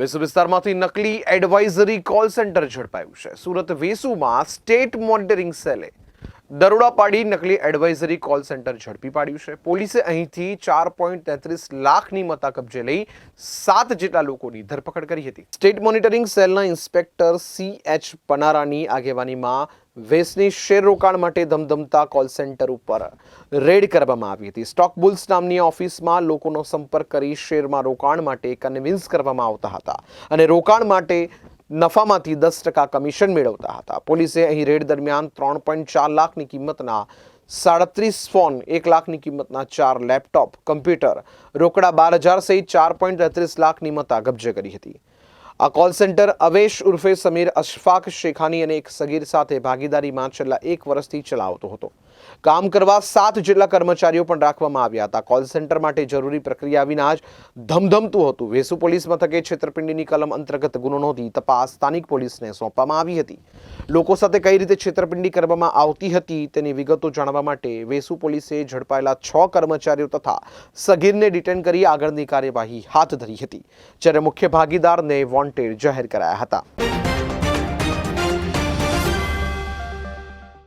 વેસુ વિસ્તારમાંથી નકલી advisory call centre ઝડપાયું છે. સુરત વેસુમાં સ્ટેટ મોનિટરિંગ સેલે દરોડા પાડી નકલી એડવાઇઝરી કોલ સેન્ટર ઝડપી પાડ્યું છે. પોલીસે અહીંથી ચાર પોઈન્ટ તેત્રીસ લાખની મતા કબજે લઈ સાત જેટલા લોકોની ધરપકડ કરી હતી. સ્ટેટ મોનિટરિંગ સેલના ઇન્સ્પેક્ટર સી એચ પનારાની આગેવાનીમાં વેસની શેર રોકાણ માટે ધમધમતા કોલ સેન્ટર ઉપર રેડ કરવામાં આવી હતી. સ્ટોક બુલ્સ નામની ઓફિસમાં લોકોનો સંપર્ક કરી શેરમાં રોકાણ માટે કન્વિન્સ કરવામાં આવતા હતા અને રોકાણ માટે નફામાંથી દસ ટકા કમિશન મેળવતા હતા. પોલીસે અહીં રેડ દરમિયાન ત્રણ પોઈન્ટ ચાર લાખની કિંમતના સાડત્રીસ ફોન, એક લાખની કિંમતના ચાર લેપટોપ, કમ્પ્યુટર રોકડા બાર હજાર સહિત ચાર પોઈન્ટ તેત્રીસ લાખની મતા કબજે કરી હતી. આ કોલ સેન્ટર અવેશ ઉર્ફે સમીર અશફાક શેખાની અને એક સગીર સાથે ભાગીદારીમાં છેલ્લા એક વર્ષથી ચલાવતો હતો. કામ કરવા સાત જેટલા કર્મચારીઓ પણ રાખવામાં આવ્યા હતા. કોલ સેન્ટર માટે જરૂરી પ્રક્રિયા વિના જ ધમધમતું હતું. વેસુ પોલીસ મથકે છેતરપિંડીની કલમ અંતર્ગત ગુનો નોંધી તપાસ સ્થાનિક પોલીસને સોંપવામાં આવી હતી. લોકો સાથે કઈ રીતે છેતરપિંડી કરવામાં આવતી હતી તેની વિગતો જાણવા માટે વેસુ પોલીસે ઝડપાયેલા છ કર્મચારીઓ તથા સગીરને ડિટેન કરી આગળની કાર્યવાહી હાથ ધરી હતી. જ્યારે મુખ્ય ભાગીદારને વોન્ટેડ જાહેર કરાયા હતા.